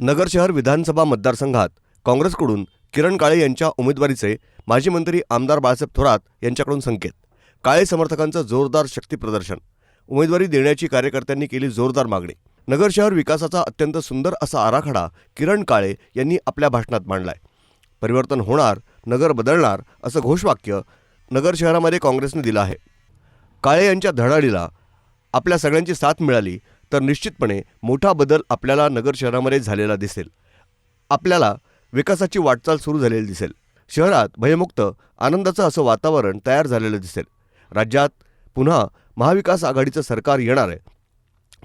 नगर शहर विधानसभा मतदारसंघात काँग्रेसकडून किरण काळे यांच्या उमेदवारीचे माजी मंत्री आमदार बाळासाहेब थोरात यांच्याकडून संकेत. काळे समर्थकांचं जोरदार शक्ती प्रदर्शन. उमेदवारी देण्याची कार्यकर्त्यांनी केली जोरदार मागणी. नगर शहर विकासाचा अत्यंत सुंदर असा आराखडा किरण काळे यांनी आपल्या भाषणात मांडलाय. परिवर्तन होणार नगर बदलणार असं घोषवाक्य नगर शहरामध्ये काँग्रेसने दिलं आहे. काळे यांच्या धडाडीला आपल्या सगळ्यांची साथ मिळाली तर निश्चितपणे मोठा बदल आपल्याला नगर शहरामध्ये झालेला दिसेल. आपल्याला विकासाची वाटचाल सुरू झालेली दिसेल. शहरात भयमुक्त आनंदाचं असं वातावरण तयार झालेलं दिसेल. राज्यात पुन्हा महाविकास आघाडीचं सरकार येणार आहे.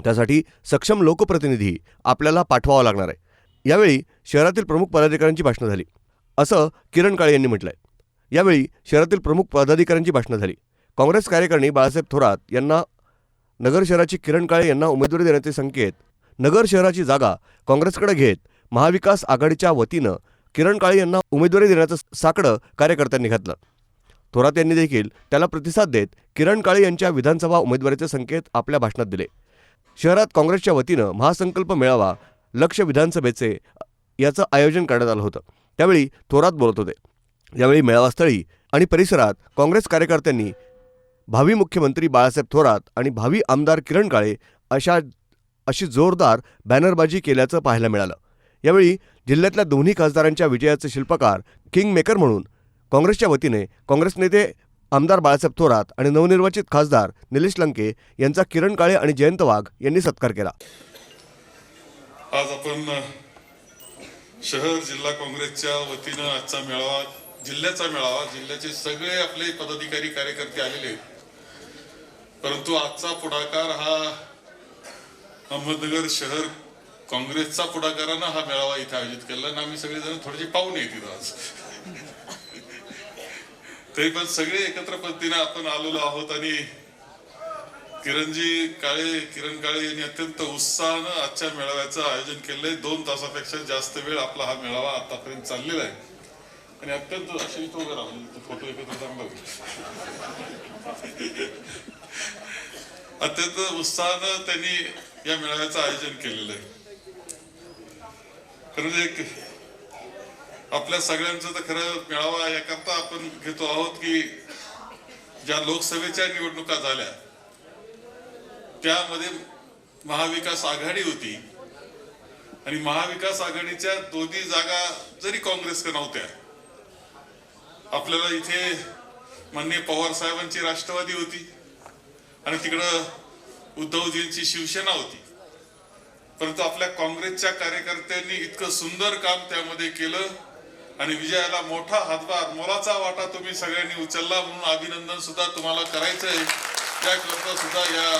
त्यासाठी सक्षम लोकप्रतिनिधी आपल्याला पाठवावा लागणार आहे. यावेळी शहरातील प्रमुख पदाधिकाऱ्यांची भाषणं झाली. असं किरण काळे यांनी म्हटलंय. यावेळी शहरातील प्रमुख पदाधिकाऱ्यांची भाषणं झाली. काँग्रेस कार्यकारिणी बाळासाहेब थोरात यांना नगर शहराची किरण काळे यांना उमेदवारी देण्याचे संकेत. नगर शहराची जागा काँग्रेसकडे घेत महाविकास आघाडीच्या वतीनं किरण काळे यांना उमेदवारी देण्याचं साकडं कार्यकर्त्यांनी घातलं. थोरात यांनी देखील त्याला प्रतिसाद देत किरण काळे यांच्या विधानसभा उमेदवारीचे संकेत आपल्या भाषणात दिले. शहरात काँग्रेसच्या वतीनं महासंकल्प मेळावा लक्ष विधानसभेचे याचं आयोजन करण्यात आलं होतं. त्यावेळी थोरात बोलत होते. यावेळी मेळावास्थळी आणि परिसरात काँग्रेस कार्यकर्त्यांनी भावी मुख्यमंत्री बाळासाहेब थोरात आणि भावी आमदार किरण काळे अशा अशी जोरदार बॅनरबाजी केल्याचं पाहायला मिळालं. यावेळी जिल्ह्यातल्या दोन्ही खासदारांच्या विजयाचे शिल्पकार किंग मेकर म्हणून काँग्रेसच्या वतीने काँग्रेस नेते आमदार बाळासाहेब थोरात आणि नवनिर्वाचित खासदार निलेश लंके यांचा किरण काळे आणि जयंत वाघ यांनी सत्कार केला. आज आपण शहर जिल्हा काँग्रेसच्या वतीनं आजचा मेळावा जिल्ह्याचा मेळावा जिल्ह्याचे सगळे आपले पदाधिकारी कार्यकर्ते आलेले आहेत. परंतु आजचा पुढाकार हा अहमदनगर शहर काँग्रेसचा पुढाकारानं हा मेळावा इथे आयोजित केला आणि आम्ही सगळेजण थोडेसे पाहुणे येतील आज. तरी पण सगळे एकत्र पद्धतीने आपण आलेलो आहोत आणि किरणजी काळे किरण काळे यांनी अत्यंत उत्साहानं आजच्या मेळाव्याचं आयोजन केलंय. दोन तासापेक्षा जास्त वेळ आपला हा मेळावा आतापर्यंत चाललेला आहे. आणि अत्यंत अशी म्हणजे तो फोटो एकत्र चांगला अत्यंत उत्साहानं त्यांनी या मेळाव्याचं आयोजन केलेलं आहे. खरंच म्हणजे एक आपल्या सगळ्यांचं तर खरं मेळावा याकरता आपण घेतो आहोत की ज्या लोकसभेच्या निवडणुका झाल्या त्यामध्ये महाविकास आघाडी होती आणि महाविकास आघाडीच्या दोन्ही जागा जरी काँग्रेसकडे नव्हत्या आपल्याला इथे माननीय पवार साहेबांची राष्ट्रवादी होती आणि तिकडं उद्धवजींची शिवसेना होती. परंतु आपल्या काँग्रेसच्या कार्यकर्त्यांनी इतकं सुंदर काम त्यामध्ये केलं आणि विजयाला मोठा हातभार मोलाचा वाटा तुम्ही सगळ्यांनी उचलला म्हणून अभिनंदन सुद्धा तुम्हाला करायचंय. त्याकरता सुद्धा या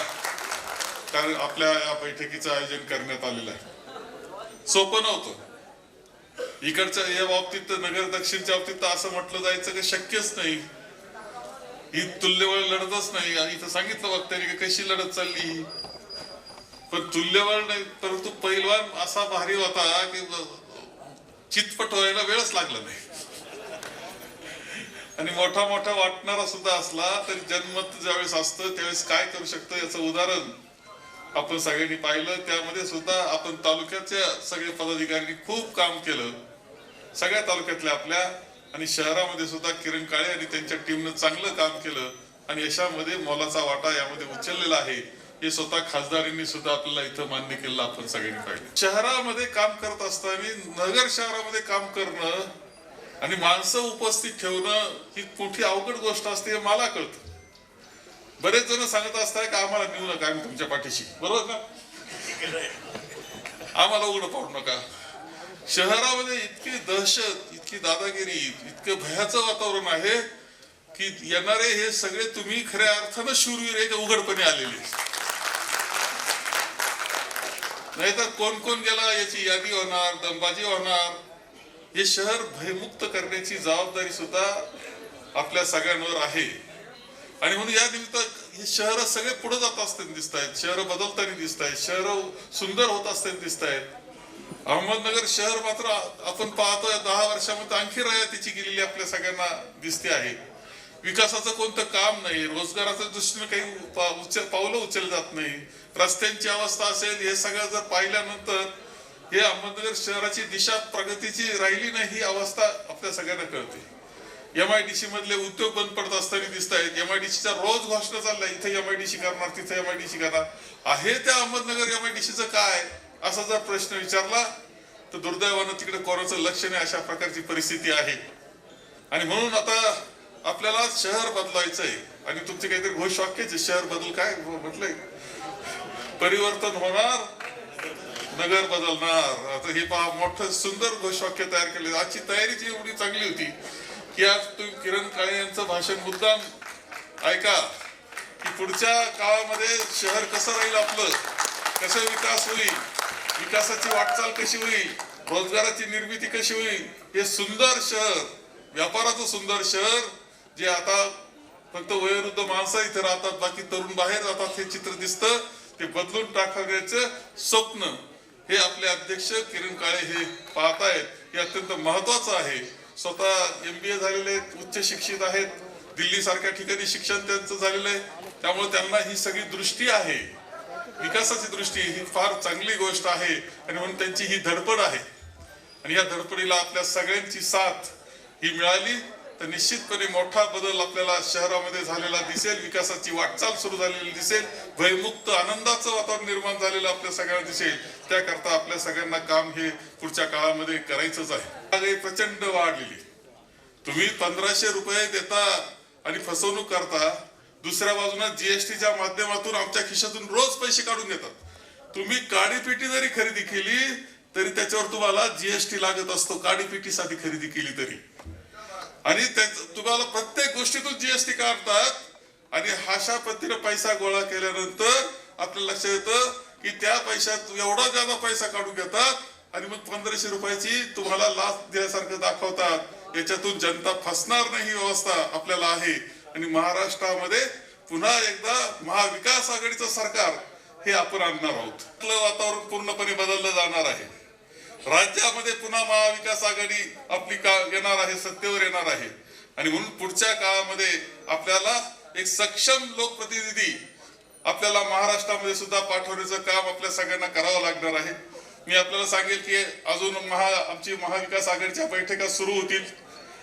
कारण आपल्या या बैठकीचं आयोजन करण्यात आलेलं आहे. सोपं नव्हतं. इकडच्या या बाबतीत तर नगर दक्षिणच्या बाबतीत तर असं म्हटलं जायचं की शक्यच नाही. ही तुल्यबळ लढतच नाही. आणि इथं सांगितलं वक्त्याने की कशी लढत चालली पण तुल्यबळ नाही परंतु पैलवान असा भारी होता की चितपट व्हायला वेळच लागला नाही. आणि मोठा मोठा वाटणारा सुद्धा असला तरी जन्मत ज्यावेळेस असतं त्यावेळेस काय करू शकतं याचं उदाहरण आपण सगळ्यांनी पाहिलं. त्यामध्ये सुद्धा आपण तालुक्याच्या सगळे पदाधिकाऱ्यांनी खूप काम केलं. सगळ्या तालुक्यातल्या आपल्या आणि शहरामध्ये सुद्धा किरण काळे आणि त्यांच्या टीमनं चांगलं काम केलं आणि यशामध्ये मोलाचा वाटा यामध्ये उचललेला आहे. हे स्वतः खासदारांनी सुद्धा आपल्याला इथं मान्य केलं आपण सगळ्यांनी पाहिलं. शहरामध्ये काम करत असताना नगर शहरामध्ये काम करणं आणि माणसं उपस्थित ठेवणं ही मोठी अवघड गोष्ट असते हे मला कळतं. बरेच जण सांगत असताय का आम्हाला नेऊ नका आम्ही तुमच्या पाठीशी. बरोबर का आम्हाला उघडं पाडू नका. शहरामध्ये इतकी दहशत की दादागिरी इतकं भयाचं वातावरण आहे की येणारे हे सगळे तुम्ही खऱ्या अर्थानं शूरवीर आहे का उघडपणे आलेले नाहीतर कोण कोण गेला याची यादी होणार दंबाजी होणार हे शहर भयमुक्त करण्याची जबाबदारी सुद्धा आपल्या सगळ्यांवर आहे. आणि म्हणून या निमित्त हे शहर सगळे पुढे जात असताना दिसत आहेत शहर बदलताना दिसत आहेत शहर सुंदर होत असताना दिसत आहेत अहमदनगर शहर मात्र आपण पाहतोय दहा वर्षामध्ये आणखी रयातीची गेलेली आपल्या सगळ्यांना दिसते आहे. विकासाचं कोणतं काम नाही रोजगाराच्या दृष्टीने काही उचल पावलं उचल जात नाही. रस्त्यांची अवस्था असेल हे सगळं जर पाहिल्यानंतर हे अहमदनगर शहराची दिशा प्रगतीची राहिली नाही ही अवस्था आपल्या सगळ्यांना कळते. एम आय डी सी मधले उद्योग बंद पडत असताना दिसत आहेत. एमआयडीसीचा रोज घोषणा चाललाय इथे एम आय डी करणार तिथे सी करणार. आहे त्या अहमदनगर एम आय डी सीचं काय? असा जर प्रश्न विचारला तर दुर्दैवानं तिकडे कोणाचं लक्ष नाही अशा प्रकारची परिस्थिती आहे. आणि म्हणून आता आपल्याला शहर बदलायचंय. आणि तुमचे काहीतरी घोषवाक्याचे शहर बदल काय? म्हटलंय. परिवर्तन होणार नगर बदलणार. आता हे पहा मोठं सुंदर घोषवाक्य तयार केले. आजची तयारी जी एवढी चांगली होती की आज तुम्ही किरण काळे यांचं भाषण मुद्दाम ऐका की पुढच्या काळामध्ये शहर कसं राहील आपलं? कसं विकास होईल? विकासाची वाटचाल कशी होईल? रोजगाराची निर्मिती कशी होईल? हे सुंदर शहर व्यापाराचं सुंदर शहर जे आता फक्त वयोवृद्ध माणसं इथे राहतात बाकी तरुण बाहेर जातात हे चित्र दिसतं. ते बदलून टाकायचं स्वप्न. हे आपले अध्यक्ष किरण काळे हे पाहतायत. हे अत्यंत महत्वाचं आहे. स्वतः एम बी ए झालेले आहेत उच्च शिक्षित आहेत. दिल्ली सारख्या ठिकाणी शिक्षण त्यांचं झालेलं आहे. त्यामुळे त्यांना ही सगळी दृष्टी आहे. विकासाची दृष्टी ही फार चांगली गोष्ट आहे आणि म्हणून त्यांची ही धडपड आहे. आणि या धडपडीला आपल्या सगळ्यांची साथ ही मिळाली. तर निश्चितपणे मोठा बदल आपल्याला शहरामध्ये झालेला दिसेल. विकासाची वाटचाल सुरू झालेली दिसेल. भयमुक्त आनंदाचं वातावरण निर्माण झालेलं आपल्या सगळ्यांना दिसेल. त्याकरता आपल्या सगळ्यांना काम हे पुढच्या काळामध्ये करायचंच आहे. प्रचंड वाढलेली. तुम्ही पंधराशे रुपये देता आणि फसवणूक करता दुसऱ्या बाजूने जीएसटीच्या माध्यमातून आमच्या खिशातून रोज पैसे काढून घेतात तुम्ही काडीपिटी जरी खरेदी केली तरी त्याच्यावर तुम्हाला जीएसटी लागत असतो काडीपिटीसाठी खरेदी केली तरी. आणि तुम्हाला प्रत्येक गोष्टीतून जीएसटी काढतात आणि अशा पद्धतीने पैसा गोळा केल्यानंतर आपल्या लक्षात येतं की त्या पैशात एवढा जादा पैसा काढून घेतात आणि मग पंधराशे रुपयाची तुम्हाला लाच दिल्यासारखं दाखवतात. याच्यातून जनता फसणार नाही ही व्यवस्था आपल्याला आहे. आणि महाराष्ट्रामध्ये पुन्हा एकदा महाविकास आघाडीचं सरकार हे आपण आणणार आहोत. वातावरण पूर्णपणे बदललं जाणार आहे. राज्यामध्ये पुन्हा महाविकास आघाडी आपली का येणार आहे सत्तेवर येणार आहे. आणि म्हणून पुढच्या काळामध्ये आपल्याला एक सक्षम लोकप्रतिनिधी आपल्याला महाराष्ट्रामध्ये सुद्धा पाठवण्याचं काम आपल्या सगळ्यांना करावं लागणार आहे. मी आपल्याला सांगेल की अजून महा आमची महाविकास आघाडीच्या बैठका सुरू होतील.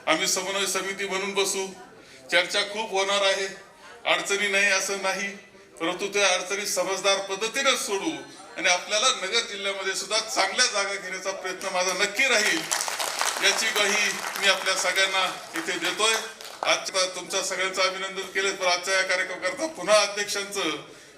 आम्ही समन्वय समिती म्हणून बसू. चर्चा खूप होणार आहे. अडचणी नाही असं नाही. परंतु त्या अडचणी समजदार पद्धतीने सोडू आणि आपल्याला नगर जिल्ह्यामध्ये सुद्धा चांगल्या जागा घेण्याचा प्रयत्न माझा नक्की राहील याची ग्वाही मी आपल्या सगळ्यांना इथे देतोय. आजच्या तुमच्या सगळ्यांचं अभिनंदन केलं पण आजच्या या कार्यक्रमाकरता पुन्हा अध्यक्षांचं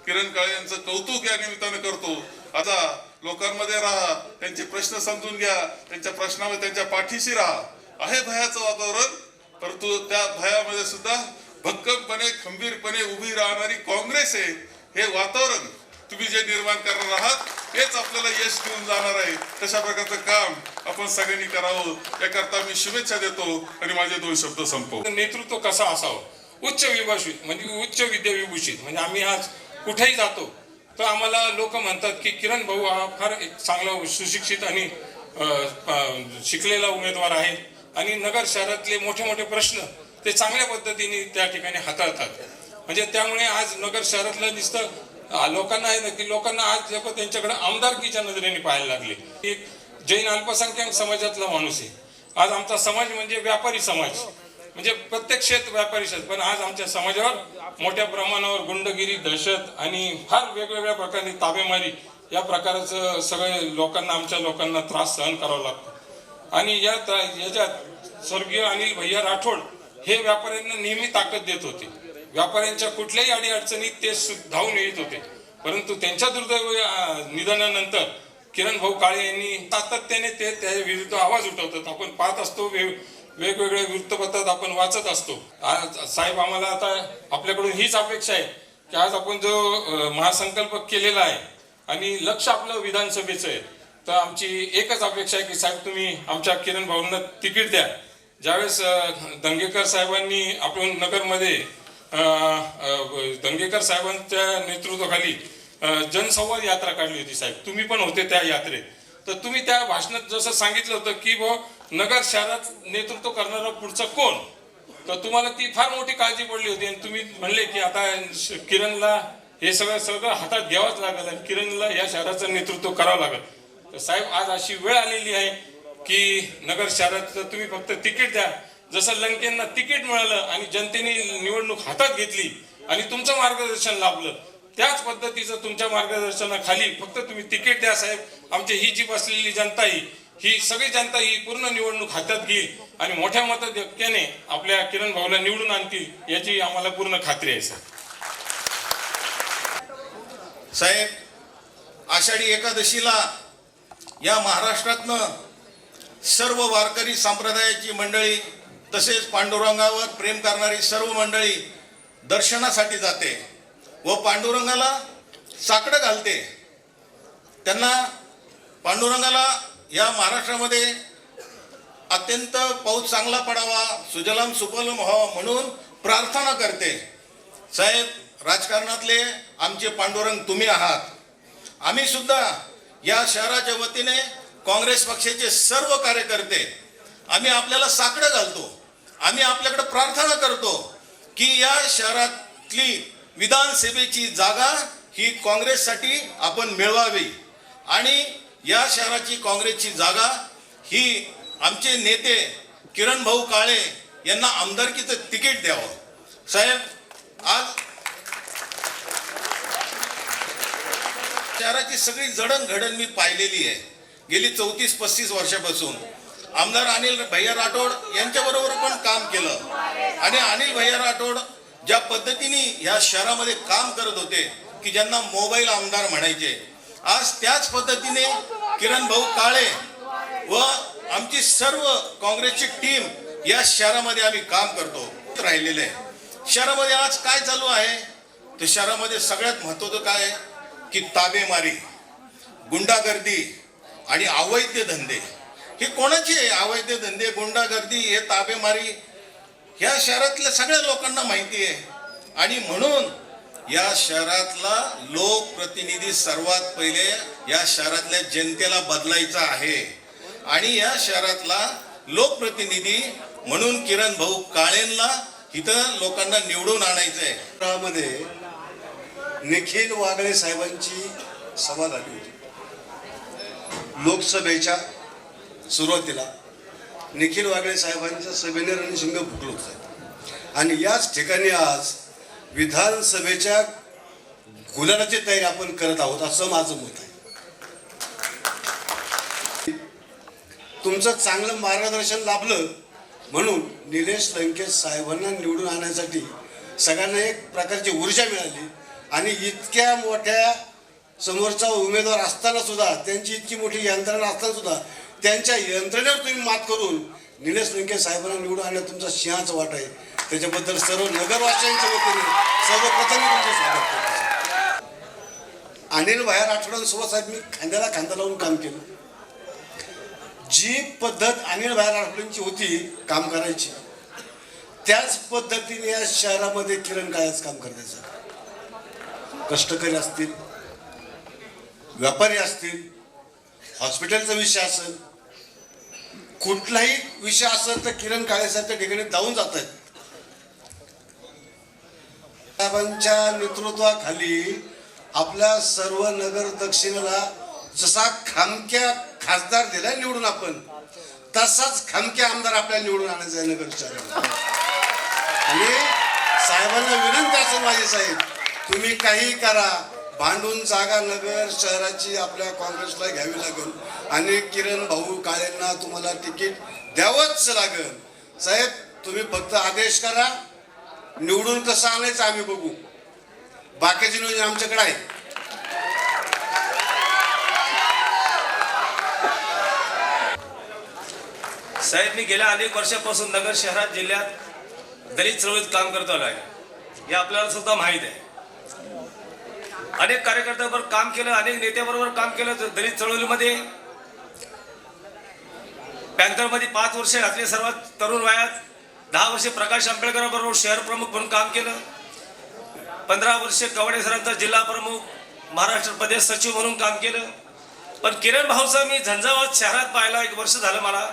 किरण काळे यांचं कौतुक या निमित्तानं करतो. आता लोकांमध्ये राहा त्यांचे प्रश्न समजून घ्या त्यांच्या प्रश्नामध्ये त्यांच्या पाठीशी राहा. आहे भयाचं वातावरण परंतु त्या भयामध्ये सुद्धा भक्कमपणे खंबीरपणे उभी राहणारी काँग्रेस आहे. हे वातावरण तुम्ही जे निर्माण करणार आहात हेच आपल्याला यश देऊन जाणार आहे. तशा प्रकारचं काम आपण सगळ्यांनी करावं. याकरता मी शुभेच्छा देतो आणि माझे दोन शब्द संपव नेतृत्व कसा असावं? उच्च विभाषित म्हणजे उच्च विद्याविभूषित. म्हणजे आम्ही आज कुठेही जातो तर आम्हाला लोक म्हणतात की किरण भाऊ हा फार एक चांगला सुशिक्षित आणि शिकलेला उमेदवार आहे. आणि नगर शहरातले मोठे मोठे प्रश्न ते चांगल्या पद्धतीने त्या ठिकाणी हाताळतात. म्हणजे त्यामुळे आज नगर शहरातलं नुसतं लोकांना आहे ना की लोकांना आज लोक त्यांच्याकडे आमदारकीच्या नजरेने पाहायला लागले. एक जैन अल्पसंख्याक समाजातला माणूस आहे. आज आमचा समाज म्हणजे व्यापारी समाज. म्हणजे प्रत्येक क्षेत्र व्यापारी शेत पण आज आमच्या समाजावर मोठ्या प्रमाणावर गुंडगिरी दहशत आणि फार वेगवेगळ्या प्रकारे ताबेमारी या प्रकाराचं सगळे लोकांना आमच्या लोकांना त्रास सहन करावा लागतो. आणि या याच्यात स्वर्गीय अनिल भैया राठोड हे व्यापाऱ्यांना नेहमी ताकद देत होते. व्यापाऱ्यांच्या कुठल्याही अडी अडचणीत ते धावून येत होते. परंतु त्यांच्या दुर्दैव निधनानंतर किरण भाऊ काळे यांनी सातत्याने ते त्या विरुद्ध आवाज उठवतात. आपण पाहत असतो वेगवेगळ्या वृत्तपत्रात आपण वाचत असतो. आज साहेब आम्हाला आता आपल्याकडून हीच अपेक्षा आहे की आज आपण जो महासंकल्प केलेला आहे आणि लक्ष आपलं विधानसभेचं आहे तर आमची एकच अपेक्षा आहे की साहेब तुम्ही आमच्या किरण भाऊंना तिकीट द्या. ज्यावेळेस दंगेकर साहेबांनी आपण नगरमध्ये दंगेकर साहेबांच्या नेतृत्वाखाली जनसंवाद यात्रा काढली होती साहेब. तुम्ही पण होते त्या यात्रेत. तर तुम्ही त्या भाषणात जसं सांगितलं होतं की ब नगर शहरात नेतृत्व करणारा पुढचं कोण? तर तुम्हाला ती फार मोठी काळजी पडली होती. आणि तुम्ही म्हणले की आता किरणला हे सगळं सगळं हातात घ्यावंच लागेल आणि किरणला या शहराचं नेतृत्व करावं लागेल. तर साहेब आज अशी वेळ आलेली आहे की नगर शहरात तुम्ही फक्त तिकीट द्या. जसं लंकेंना तिकीट मिळालं आणि जनतेने निवडणूक हातात घेतली आणि तुमचं मार्गदर्शन लाभलं त्याच पद्धतीचं तुमच्या मार्गदर्शनाखाली फक्त तुम्ही तिकीट द्या साहेब. आमची ही जी बसलेली जनता ही ही सगळी जनता ही पूर्ण निवडणूक हातात घेईल आणि मोठ्या मताधिक्याने आपल्या किरण भाऊला निवडून आणतील याची आम्हाला पूर्ण खात्री आहे साहेब. साहेब आषाढी एकादशीला या महाराष्ट्रातनं सर्व वारकरी संप्रदायाची मंडळी तसेच पांडुरंगावर प्रेम करणारी सर्व मंडळी दर्शनासाठी जाते व पांडुरंगाला साकडं घालते. त्यांना पांडुरंगाला या महाराष्ट्रामध्ये अत्यंत पाऊस चांगला पडावा सुजलाम सुफलम व्हावा म्हणून प्रार्थना करते. साहेब राजकारणातले आमचे पांडुरंग तुम्ही आहात. आम्ही सुद्धा या शहराच्या वतीने काँग्रेस पक्षाचे सर्व कार्यकर्ते आम्ही आपल्याला साकडं घालतो आम्ही आपल्याकडे प्रार्थना करतो की या शहरातली विधानसभेची जागा ही काँग्रेससाठी आपण मिळवावी. आणि या शहराची काँग्रेसची जागा ही आमचे नेते किरण भाऊ काळे यांना आमदारकीचं तिकीट द्यावं. साहेब आज शहराची सगळी जडणघडण मी पाहिलेली आहे. गेली चौतीस पस्तीस वर्षापासून. आमदार अनिल भैया राठोड यांच्याबरोबर पण काम केलं. आणि अनिल भैया राठोड ज्या पद्धतीने या शहरामध्ये काम करत होते की ज्यांना मोबाईल आमदार म्हणायचे. आज त्याच पद्धतीने किरण भाऊ काळे व आमची सर्व काँग्रेसची टीम या शहरामध्ये आम्ही काम करतो राहिलेले. आहे शहरामध्ये आज काय चालू आहे? तर शहरामध्ये सगळ्यात महत्वाचं काय आहे? की ताबेमारी गुंडागर्दी आणि अवैध धंदे हे कोणाचे आहे? अवैध धंदे गुंडागर्दी हे ताबेमारी? ह्या शहरातल्या सगळ्या लोकांना माहिती आहे. आणि म्हणून या शहरातला लोकप्रतिनिधी सर्वात पहिले या शहरातल्या जनतेला बदलायचा आहे. आणि या शहरातला लोकप्रतिनिधी म्हणून किरण भाऊ काळेंना इथं लोकांना निवडून आणायचं आहे मध्ये निखिल वागळे साहेबांची सभा झाली होती. लोकसभेच्या सुरुवातीला निखिल वागळे साहेबांच्या सभेने रणशिंग फुटलं होतं. आणि याच ठिकाणी आज विधानसभेच्या गुलाची तयारी आपण करत आहोत असं माझं मत आहे. तुमचं चांगलं मार्गदर्शन लाभलं म्हणून निलेश लंकेश साहेबांना निवडून आणण्यासाठी सगळ्यांना एक प्रकारची ऊर्जा मिळाली. आणि इतक्या मोठ्या समोरचा उमेदवार असताना सुद्धा त्यांची इतकी मोठी यंत्रणा असताना सुद्धा त्यांच्या यंत्रणेवर तुम्ही मात करून निलेश लिंके साहेबांना निवडून आणण्यात तुमचा सिंहाचा वाट आहे. त्याच्याबद्दल सर्व नगरवासियांच्या वतीने सर्वप्रथम मी तुमचं स्वागत करतो. अनिल भाया राठोडांसोबत साहेब मी खांद्याला खांदा लावून काम केलं. जी पद्धत अनिल भाया राठोडांची होती काम करायची त्याच पद्धतीने या शहरामध्ये किरण कायच काम करायचं कष्टकरी असतील व्यापारी असतील हॉस्पिटलचा विषय असेल कुठलाही विषय असेल तर किरण काळेसारख्या ठिकाणी जाऊन जात आहेत. साहेबांच्या नेतृत्वाखाली आपल्या सर्व नगर दक्षिणेला जसा खामक्या खासदार दिला निवडून आपण तसाच खामक्या आमदार आपल्याला निवडून आणायचा आहे नगर शहराला आणि साहेबांना विनंती असेल माझे साहेब तुम्ही काही करा. भांडून जागा नगर शहराची आपल्या काँग्रेसला घ्यावी लागेल. आणि किरण भाऊ काळेंना तुम्हाला तिकीट द्यावंच लागेल. साहेब तुम्ही फक्त आदेश करा. निवडून कसं आणायचं आम्ही बघू. बाकीची नियोजन आमच्याकडे आहे. साहेब मी गेल्या अनेक वर्षापासून नगर शहरात जिल्ह्यात दलित चळवळीत काम करतो आलो आहे हे आपल्याला सुद्धा माहीत आहे. अनेक कार्यकर्त्याबरोबर काम केलं अनेक नेत्याबरोबर काम केलं दलित चळवळीमध्ये. पॅन्थरमध्ये पाच वर्ष घातले सर्वात तरुण वयात. दहा वर्षे प्रकाश आंबेडकरांबरोबर शहर प्रमुख म्हणून काम केलं. पंधरा वर्षे कवडे सरांचा जिल्हा प्रमुख महाराष्ट्र प्रदेश सचिव म्हणून काम केलं. पण किरण भाऊचा मी झंझावात शहरात पाहिला एक वर्ष झालं मला.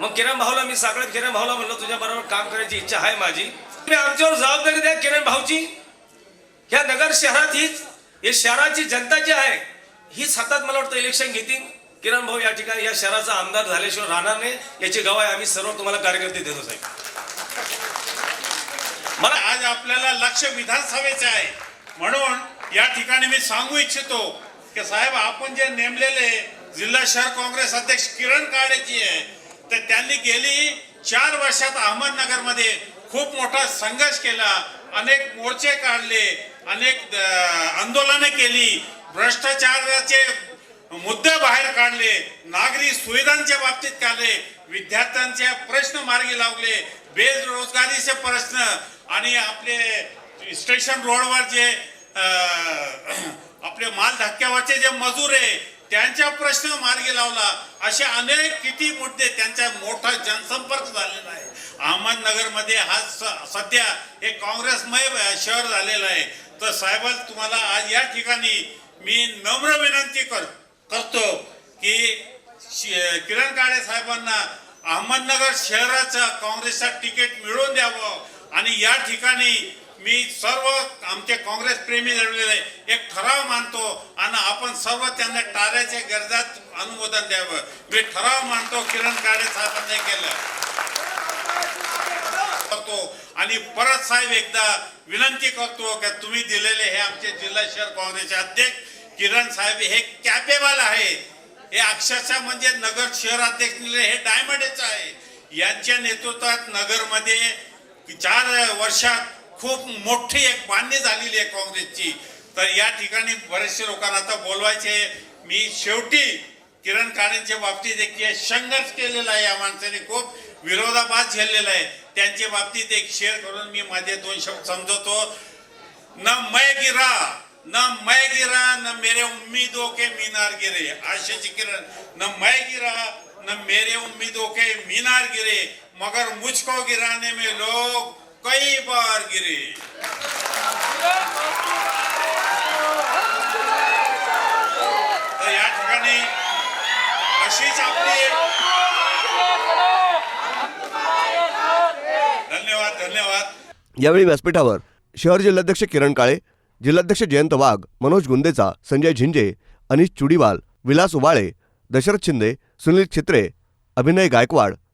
मग किरण भाऊला मी सगळ्यात किरण भाऊला म्हणलं तुझ्या बरोबर काम करायची इच्छा आहे माझी. तुम्ही आमच्यावर जबाबदारी द्या किरण भाऊची. ह्या नगर शहरात हीच हे शहराची जनता जी आहे ही सतत मला वाटतं इलेक्शन घेतील. किरण भाऊ या ठिकाणी या शहराचा आमदार झाल्याशिवाय राहणार नाही. याची गवाही आम्ही सर्व तुम्हाला कार्यकर्ते देतो साहेब. मला आज आपल्याला लक्ष विधानसभेचे आहे. म्हणून या ठिकाणी मी सांगू इच्छितो की साहेब आपण जे नेमलेले जिल्हा शहर काँग्रेस अध्यक्ष किरण काळेजी आहे तर त्यांनी गेली चार वर्षात अहमदनगरमध्ये खूप मोठा संघर्ष केला अनेक मोर्चे काढले अनेक आंदोलनं केली भ्रष्टाचाराचे मुद्दे बाहेर काढले नागरी सुविधांच्या बाबतीत काढले विद्यार्थ्यांचे प्रश्न मार्गी लावले बेरोजगारीचे प्रश्न आणि आपले स्टेशन रोडवर जे आपले माल धक्क्यावरचे जे मजूर आहे त्यांचा प्रश्न मार्गी लावला. असे अनेक किती मुद्दे त्यांचा मोठा जनसंपर्क झालेला आहे. अहमदनगरमध्ये हा स- सध्या हे काँग्रेसमय शहर झालेलं आहे. तर साहेब तुम्हाला आज या ठिकाणी मी नम्र विनंती कर करतो की किरण काळे साहेबांना अहमदनगर शहराचं काँग्रेसचं तिकीट मिळवून द्यावं. आणि या ठिकाणी मी सर्व आमचे काँग्रेस प्रेमी जडलेले एक ठराव मानतो आणि आपण सर्व त्यांना टाळ्याच्या गरजात अनुमोदन द्यावं. मी ठराव मानतो किरण काळे साहेबांनी केलं. करतो. आणि परत साहेब एकदा विनंती करतो की तुम्ही दिलेले हे आमचे जिल्हा शहर काँग्रेसचे अध्यक्ष किरण साहेब हे कॅपेबल आहे. हे अक्षरशः म्हणजे नगर शहर अध्यक्ष हे डायमंडच आहे. यांच्या नेतृत्वात नगरमध्ये चार वर्षात खूप मोठी एक बांधणी झालेली आहे काँग्रेसची. तर या ठिकाणी बरेचसे लोकांना आता बोलवायचे मी शेवटी किरण काळेंच्या बाबतीत एक संघर्ष केलेला आहे. या माणसाने खूप विरोधाभास झेललेला आहे. त्यांच्या बाबतीत एक शेअर करून मी माझे दोन शब्द समजवतो. न मैं गिरा न मैं गिरा न मेरे उम्मीदों के मीनार गिरे. आशीष किरण न मैं गिरा न मेरे उम्मीदों के मीनार गिरे. मगर मुझको गिराने में लोग कई बार गिरे. तर या ठिकाणी अशीच आपली यावेळी व्यासपीठावर शहर जिल्हाध्यक्ष किरण काळे जिल्हाध्यक्ष जयंत वाघ मनोज गुंदेचा संजय झिंजे अनिश चुडीवाल विलास उबाळे दशरथ शिंदे सुनील छित्रे अभिनय गायकवाड